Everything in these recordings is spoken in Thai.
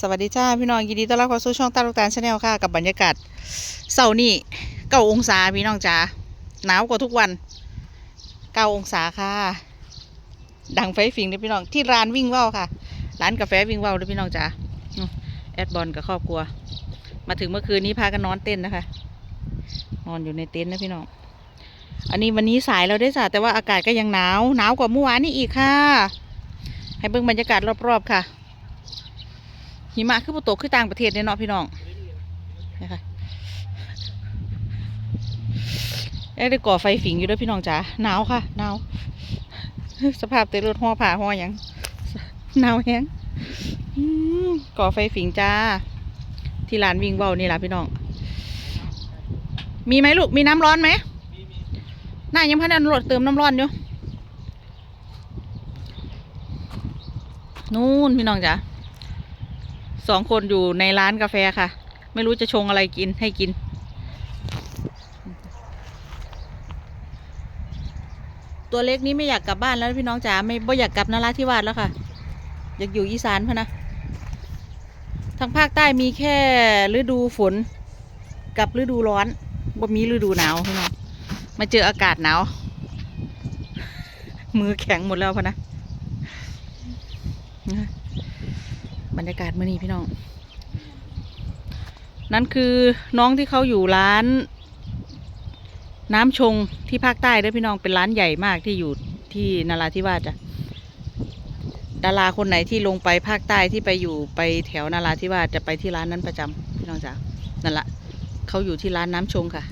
สวัสดีจ้าพี่น้องยินดีต้อนรับเข้าสู่ช่องตาลูกตาลชาแนลค่ะกับบรรยากาศเสาร์นี้เก้าองศาพี่น้องจ๋าหนาวกว่าทุกวันเก้าองศาค่ะ ดังไฟฟิงเลยพี่น้องที่ร้านวิ่งว่าวค่ะ ร้านกาแฟวิ่งว่าวเลยพี่น้องจ๋าแอดบอลกับครอบครัว มาถึงเมื่อคืนนี้พากันนอนเต้นนะคะ นอนอยู่ในเต็นท์นะพี่น้องอันนี้วันนี้สายเราได้จ้ะแต่ว่าอากาศก็ยังหนาวหนาวกว่าเมื่อวานนี้อีกค่ะ ให้เบิ่งบรรยากาศรอบๆค่ะ หิมะคือปตกคือต่างประเทศเนี่ยเนาะพี่น้องนะคะได้ก่อไฟฝิงอยู่ด้วยพี่น้องจ๋าหนาวค่ะหนาวสภาพเต็นท์รถห่อผ้าห่อยังหนาวแฮงก่อไฟฝิงจ้า ที่ร้านวิ่งเบานี่แหละพี่น้อง มีไหมลูกมีน้ำร้อนไหมน่ายังพันนันรถเติมน้ำร้อนอยู่นู่นพี่น้องจ๋า สองคนอยู่ในร้านกาแฟค่ะ ไม่รู้จะชงอะไรกินให้กิน ตัวเล็กนี้ไม่อยากกลับบ้านแล้วพี่น้องจ๋าไม่บ่อยากกลับนราธิวาสแล้วค่ะ อยากอยู่อีสานพะนะทางภาคใต้มีแค่ฤดูฝน กับฤดูร้อนบ่มีฤดูหนาวพี่น้องมาเจออากาศหนาวมือแข็งหมดแล้วพะนะ บรรยากาศเมื่อนี้พี่น้อง นั่นคือน้องที่เขาอยู่ร้าน น้ำชงที่ภาคใต้เด้วพี่น้องเป็นร้านใหญ่มากที่อยู่ที่นาราธิวาสจ้ะดาราคนไหนที่ลงไปภาคใต้ที่ไปอยู่ไปแถวนาราธิวาสจะไปที่ร้านนั้นประจำพี่น้องจ๋านั่นละเขาอยู่ที่ร้านน้ำชงค่ะ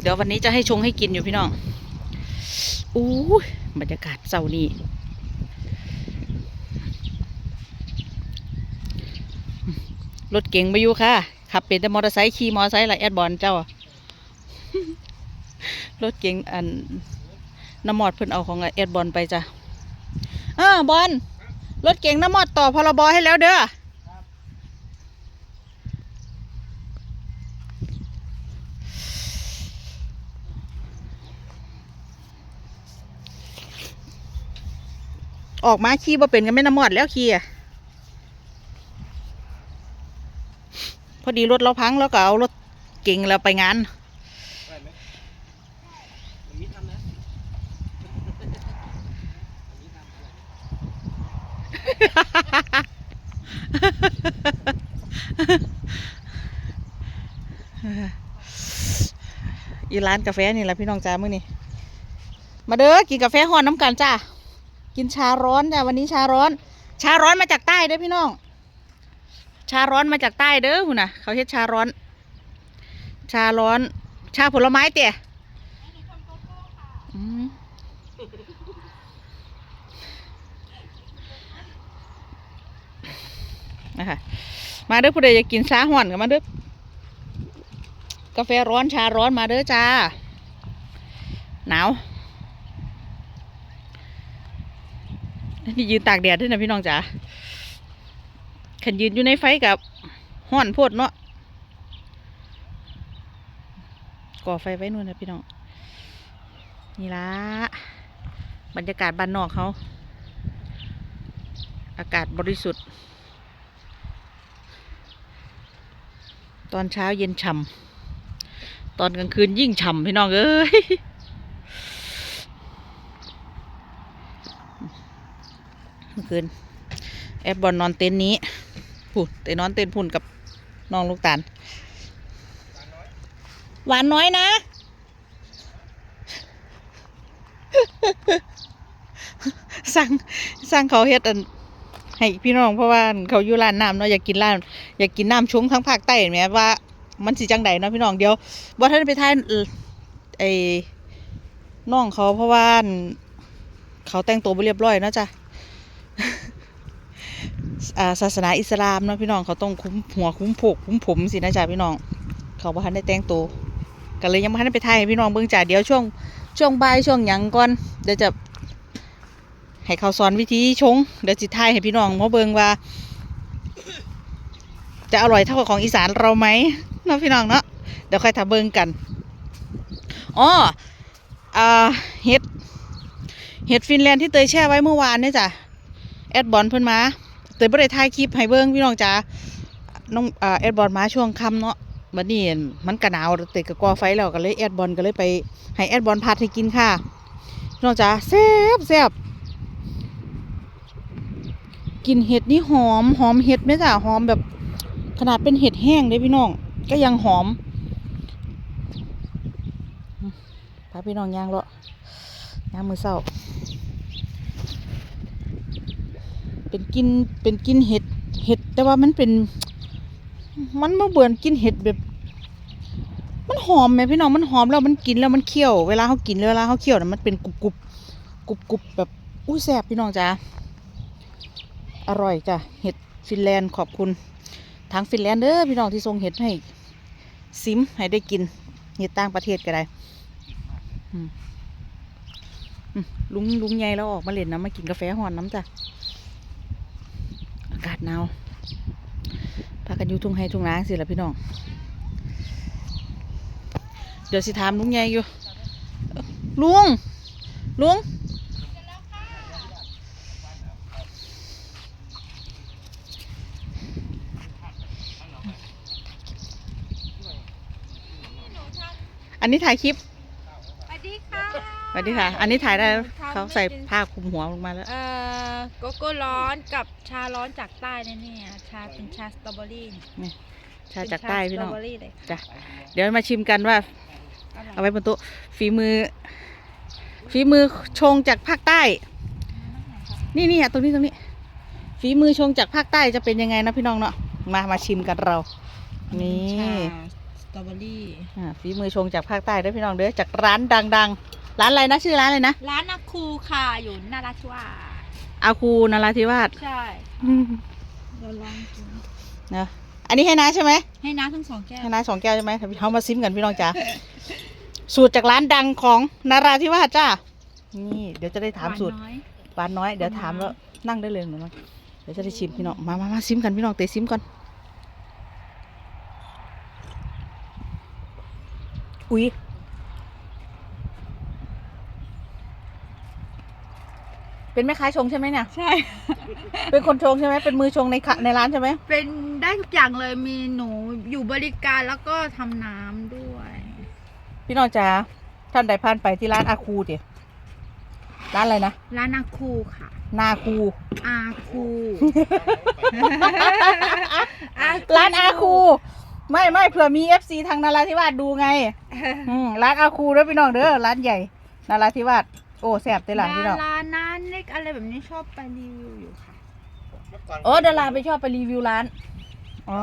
เดี๋ยววันนี้จะให้ชงให้กินอยู่พี่น้องอู้บรรยากาศเศร้านี้ รถเก๋งมาอยู่ค่ะ ขับเป็นแต่มอเตอร์ไซค์ขี่มอเตอร์ไซค์ละแอดบอลเจ้ารถเก๋งอันน้ำมอดเพิ่นเอาของแอดบอลไปจ้ะอ่าบอลรถเก๋งน้ำมอดต่อพรบให้แล้วเด้อออกมาขี่บ่เป็นกันไม่น้ำมอดแล้วขี่อะ พอดีรถเราพังแล้วก็เอารถเก่งเราไปงานได้ไหมมันมีทำนะมันมีทำอะไรอีร้านกาแฟนี่แหละพี่น้องจ้ามื้อนี้มาเด้อกินกาแฟฮ้อนน้ำกันจ้ากินชาร้อนจ้าวันนี้ชาร้อน ชาร้อนมาจากใต้เด้อพี่น้อง ชาร้อนมาจากใต้เด้อหุ่นน่ะ เขาเฮ็ดชาร้อน ชาร้อน ชาผลไม้เตี่ยมนะคะมาเด้อผู้ใดอยากกินชาห่อนก็มาเด้อกาแฟร้อนชาร้อนมาเด้อจ้า หนาวนี่ยืนตากแดดด้วยนะพี่น้องจ๋า ขันยืนอยู่ในไฟกับห่อนโพดเนาะก่อไฟไว้นู่นนะพี่น้อง นี่ละบรรยากาศบ้านนอกเขา อากาศบริสุทธิ์ ตอนเช้าเย็นฉ่ำตอนกลางคืนยิ่งฉ่ำพี่น้องเอ้ยเมื่อคืนแอดบอลนอนเต็นท์นี้ พูดแต่นอนเต็นพุ่นกับน้องลูกตาลหวานน้อยนะ สั่งสั่งเขาเฮ็ดอันให้พี่น้องเพราะว่าเขาอยู่ร้านน้ำเนาะอยากกินร้านอยากกินน้ำชงทั้งภาคใต้เห็นไหมว่ามันสิจังใดเนาะพี่น้องเดี๋ยวบ่ทันไปทายเอ่อไอ้น้องเขาเพราะว่าเขาแต่งตัวบ่เรียบร้อยเนาะจ้ะ ศาสนาอิสลามเนาะพี่น้องเขาต้องคุ้มหัวคุ้มผกคุ้มผมสินะจ๊ะพี่น้อง เขาบ่ทันได้แต่งตัวก็เลยยังบ่ทันได้ไปทายให้พี่น้องเบิ่งจ้ะเดี๋ยวช่วงช่วงบ่ายช่วงหยังก่อนเดี๋ยวจะให้เขาสอนวิธีชงเดี๋ยวจิทายให้พี่น้องมาเบิงว่า จะอร่อยเท่ากับของอีสานเราไหมเนาะพี่น้องเนาะเดี๋ยวค่อยทำเบิงกันอ๋อเห็ดเห็ดฟินแลนด์ที่เตยแช่ไว้เมื่อวานเนี่ยจ้ะ แอดบอลเพิ่นมา เตยบ่ได้ถ่ายคลิปให้เบิ่งพี่น้องจ๋าน้องอ่าแอดบอลมาช่วงค่ำเนาะบัดนี้มันก็หนาวเตยก็ก่อไฟแล้วก็เลยแอดบอลก็เลยไปให้แอดบอลพัดให้กินค่ะพี่น้องจ๋าแซ่บแซ่บกลินเห็ดนี่หอมหอมเห็ดไหมจ้ะหอมแบบขนาดเป็นเห็ดแห้งเลยพี่น้อง ก็ยังหอมพาพี่น้องย่างเลาะย่างมือเศร้า เป็นกินเป็นกินเห็ดเห็ด แต่ว่ามันเป็น มันมาเบื่อนกินเห็ดแบบ มันหอมไหมพี่น้องมันหอมแล้วมันกินแล้วมันเคี่ยวเวลาเขากินเวลาเขาเคี่ยวน่ะมันเป็นกรุบกรุบกรุบกรุบแบบอุ้แซ่บพี่น้องจ้าอร่อยจ้ะเห็ดฟินแลนด์ขอบคุณทางฟินแลนด์เด้อพี่น้องที่ส่งเห็ดให้ซิมให้ได้กินเห็ดต่างประเทศก็ได้ลุงลุงใหญ่แล้วออกมาเล่นน้ำมากินกาแฟหอนน้ำจ้ะากาศหนาวพากันอยู่ทุ่งไฮทุ่งนาสิละพี่น้อง เดี๋ยวสิถามลุงใหญ่อยู่เอ้อลุง ลุง อันนี้ถ่ายคลิป สวัสดีค่ะ สวัสดีค่ะ อันนี้ถ่ายได้แล้วทำ เขาใส่เป็นผ้าคลุมหัวลงมาแล้วเอ่อโกโก้ร้อนกับชาร้อนจากใต้นะเนี่ยชาเป็นชาสตรอเบอรี่ชาจากใต้พี่น้อง เป็ชาสตรอเบอรี่เลยจ้ะ เดี๋ยวมาชิมกันว่าอร่อยเอาไว้บนโต๊ะฝีมือ ฝีมือชงจากภาคใต้ นี่นี่อะตรงนี้ตรงนี้ ฝีมือชงจากภาคใต้จะเป็นยังไงนะพี่น้องเนาะมามาชิมกันเรา นี่ชาสตรอเบอรี่ อ่าฝีมือชงจากภาคใต้เด้อพี่น้องเด้อจากร้านดัง ๆ ร้านอะไรนะชื่อร้านอะไรนะร้านนาคูค่ะอยู่นาราธิวาสอาคูนาราธิวาสใช่อืมเราลองกินเนอะอันนี้ให้น้าใช่ไหมให้น้ำทั้งสองแก้วให้น้าสองแก้วใช่ไหมเขามาซิมกันพี่น้องจ๋าสูตรจากร้านดังของนาราธิวาสจ้านี่เดี๋ยวจะได้ถามสูตรหวน้อยหวานน้อยเดี๋ยวถามแล้วนั่งได้เลยหนูน้อยเดี๋ยวจะได้ชิมพี่น้องมามามาซิมกันพี่น้องเตะซิมก่อนอุ้ย เป็นแม่ค้าชงใช่ไหมเนี่ย ใช่ เป็นคนชงใช่ไหมเป็นมือชงในขะในร้านใช่ไหมเป็นได้ทุกอย่างเลยมีหนูอยู่บริการแล้วก็ทำน้ำด้วย พี่น้องจ๋าท่านใดผ่านไปที่ร้านอาคูดิร้านอะไรนะร้านนาคูค่ะ นาคู อาคูร้านอาคู ไม่ไม่เผื่อมีเอฟซีทางนาราธิวาสดูไงอืมร้านอาคูเด้อพี่น้องเด้อร้านใหญ่นาราธิวาส โอ้แซ่บเตหลังพี่น้องดารานั้นเล็กอะไรแบบนี้ชอบไปรีวิวอยู่ค่ะ โอ้ดาราไปชอบไปรีวิวร้าน อ๋อ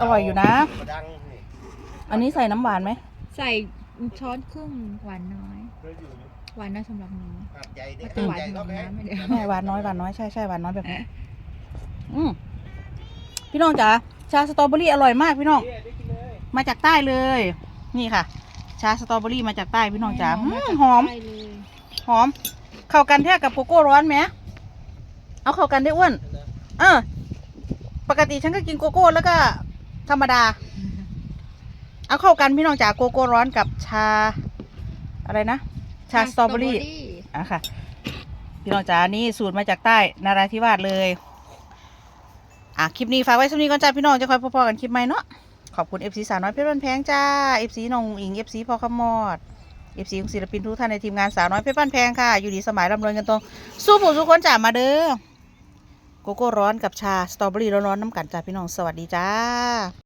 อร่อยอยู่นะ ดังนี่อันนี้ใส่น้ำหวานไหม ใส่ช้อนครึ่งหวานน้อย เคยอยู่หวานน้อยสำหรับหนูหาดใหญ่ดิก็หาจะดหวานใหญ่สำหก็รับแพ้น้ำไม่เดียวใช่หวานน้อยหวานน้อยใช่ใช่หวานน้อยแบบนี้อืมพี่น้องจ๋าชาสตรอเบอรี่อร่อยมากพี่น้องมาจากใต้เลย นี่ค่ะ ชาสตรอเบอรี่มาจากใต้พี่น้องจ๋าอืมหอมได้เลย หอม เข้ากันแท้กับโกโก้ร้อนไหมเอาเข้ากันได้อ้วน เออ ปกติฉันก็กินโกโก้แล้วก็ ธรรมดา เอาเข้ากันพี่น้องจ๋าโกโก้ร้อนกับชา อะไรนะ ชาสตรอเบอรี่อะค่ะ พี่น้องจ๋านี่สูตรมาจากใต้นาราธิวาสเลย อะคลิปนี้ฝากไว้สักนี้ก่อนจ้าพี่น้องจะคอยพอๆกันคลิปใหม่เนาะขอบคุณ FC สาวน้อยเพชรบ้านแพงจ้า FC น้องอุ๋งอิง FC พ่อขมอด FC ของศิลปินทุกท่านในทีมงานสาวน้อยเพชรบ้านแพงค่ะ อยู่ดีสมัยร่ำรวยกันตรงสู้ผู้สู้คนจ่ามาเด้อโกโก้ร้อนกับชาสตรอเบอรี่ร้อนๆน้ำกันจ้าพี่น้องสวัสดีจ้า